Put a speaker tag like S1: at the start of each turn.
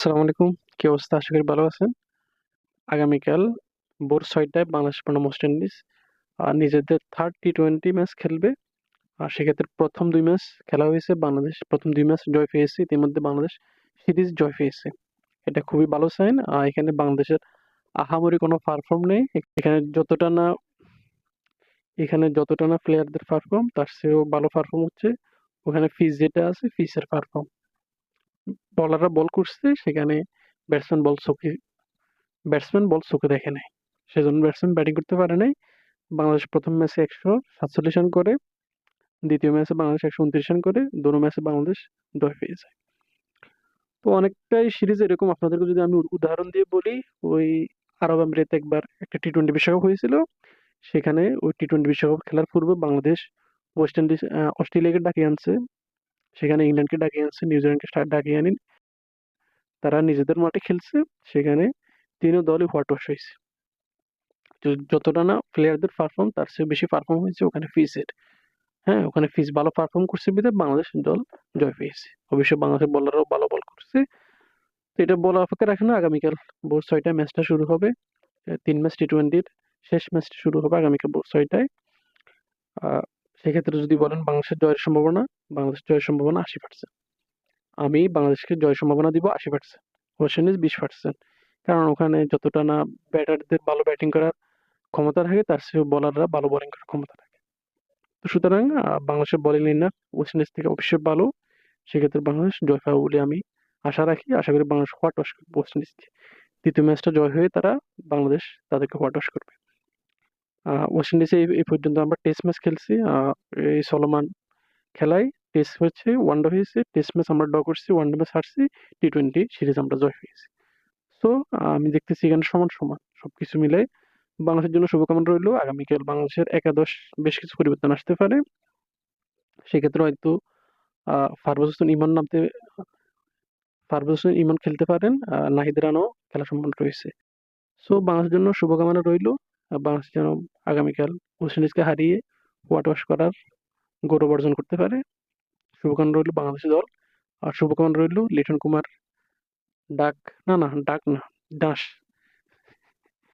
S1: আসসালামু আলাইকুম। কি অবস্থা? আশা করি ভালো আছেন। আগামীকাল ভোর ছয়টায় বাংলাদেশ বনাম ওয়েস্ট ইন্ডিজ নিজেদের থার্ড টি টোয়েন্টি ম্যাচ খেলবে। আর সেক্ষেত্রে প্রথম দুই ম্যাচ খেলা হয়েছে বাংলাদেশ, প্রথম দুই ম্যাচ জয় পেয়েছে। ইতিমধ্যে বাংলাদেশ সিরিজ জয় পেয়েছে। এটা খুবই ভালো সাইন আর এখানে বাংলাদেশের আহামরি কোনো পারফর্ম নেই। এখানে যতটা না, এখানে যতটা না প্লেয়ারদের পারফর্ম তার চেয়েও ভালো পারফর্ম হচ্ছে। ওখানে ফিজ যেটা আছে ফিসের পারফর্ম বলাররা বল করছে, সেখানে ব্যাটসম্যান বল চোখে ব্যাটসম্যান বল চোখে দেখে নাই। সেজন্য ব্যাটসম্যান ব্যাটিং করতে পারে নাই। বাংলাদেশ প্রথম ম্যাচে একশো সাতচল্লিশ রান করে, দ্বিতীয় ম্যাচে বাংলাদেশ একশো উনত্রিশ রান করে, দোনো ম্যাচে বাংলাদেশ জয় পেয়ে যায়। তো অনেকটাই সিরিজ এরকম। আপনাদেরকে যদি আমি উদাহরণ দিয়ে বলি, ওই আরব আমিরাতে একবার একটা টি টোয়েন্টি বিশ্বকাপ হয়েছিল। সেখানে ওই টি টোয়েন্টি বিশ্বকাপ খেলার পূর্বে বাংলাদেশ ওয়েস্ট ইন্ডিজ অস্ট্রেলিয়াকে ডাকিয়ে আনছে। সেখানে ইংল্যান্ডকে ডাকিয়ে আনছে নিউজিল্যান্ডকে ডাকিয়ে আনি, তারা নিজেদের মাঠে খেলছে, সেখানে তিনও দলই হোয়াট ওয়াশ হয়েছে যতটা না প্লেয়ারদের পারফর্ম তার চেয়ে বেশি পারফর্ম হয়েছে ওখানে ফিসের হ্যাঁ ওখানে ফিস ভালো পারফর্ম করছে বিধে বাংলাদেশ দল জয় পেয়েছে। অবশ্যই বাংলাদেশের বলাররাও ভালো বল করছে। তো এটা বলা অপেক্ষা রাখে না, আগামীকাল ভোর ছয়টায় ম্যাচটা শুরু হবে। তিন ম্যাচ টি টোয়েন্টির শেষ ম্যাচটি শুরু হবে আগামীকাল ভোর ছয়টায়। সেক্ষেত্রে যদি বলেন বাংলাদেশের জয়ের সম্ভাবনা বাংলাদেশ জয়ের সম্ভাবনা আশি পার্সেন্ট আমি বাংলাদেশকে জয়ের সম্ভাবনা দিব আশি পার্সেন্ট ওয়েস্ট ইন্ডিজ বিশ পার্সেন্ট কারণ ওখানে যতটা না ব্যাটারদের ভালো ব্যাটিং করার ক্ষমতা থাকে, তার চেয়েও বলাররা ভালো বোলিং করার ক্ষমতা থাকে। তো সুতরাং বাংলাদেশের বোলিং লাইন ওয়েস্ট ইন্ডিজ থেকে অবশ্যই ভালো। সেক্ষেত্রে বাংলাদেশ জয় পাবে বলে আমি আশা রাখি। আশা করি বাংলাদেশ হোয়াট ওয়াশ করবে ওয়েস্ট দ্বিতীয় ম্যাচটা জয় হয়ে তারা বাংলাদেশ তাদেরকে হোয়াট ওয়াশ করবে। ওয়েস্ট ইন্ডিজে এই পর্যন্ত আমরা টেস্ট ম্যাচ খেলছি। এই সলমান খেলায় টেস্ট হচ্ছে ওয়ানডে হয়েছে। টেস্ট ম্যাচ আমরা ড্র করছি ওয়ানডে ম্যাচ হারছি। টি টোয়েন্টি সিরিজ আমরা জয় হয়েছি সো আমি দেখতেছি এখানে সমান সমান সব কিছু মিলে বাংলাদেশের জন্য শুভকামনা রইল। আগামীকাল বাংলাদেশের একাদশ বেশ কিছু পরিবর্তন আসতে পারে। সেক্ষেত্রে হয়তো ফারবাজ হোসেন ইমান নামতে ফারবাজ হোসেন ইমান খেলতে পারেন। নাহিদ রানও খেলা সম্ভাবনা রয়েছে। সো বাংলাদেশের জন্য শুভকামনা রইল। বাংলাদেশ যেন আগামীকাল ওয়েস্ট ইন্ডিজকে হারিয়ে হোয়াট ওয়াশ করার গৌরব অর্জন করতে পারে। শুভকামনা রইল বাংলাদেশ দল। আর শুভকামনা রইল লিটন কুমার ডাক না না, ডাক না, দাস।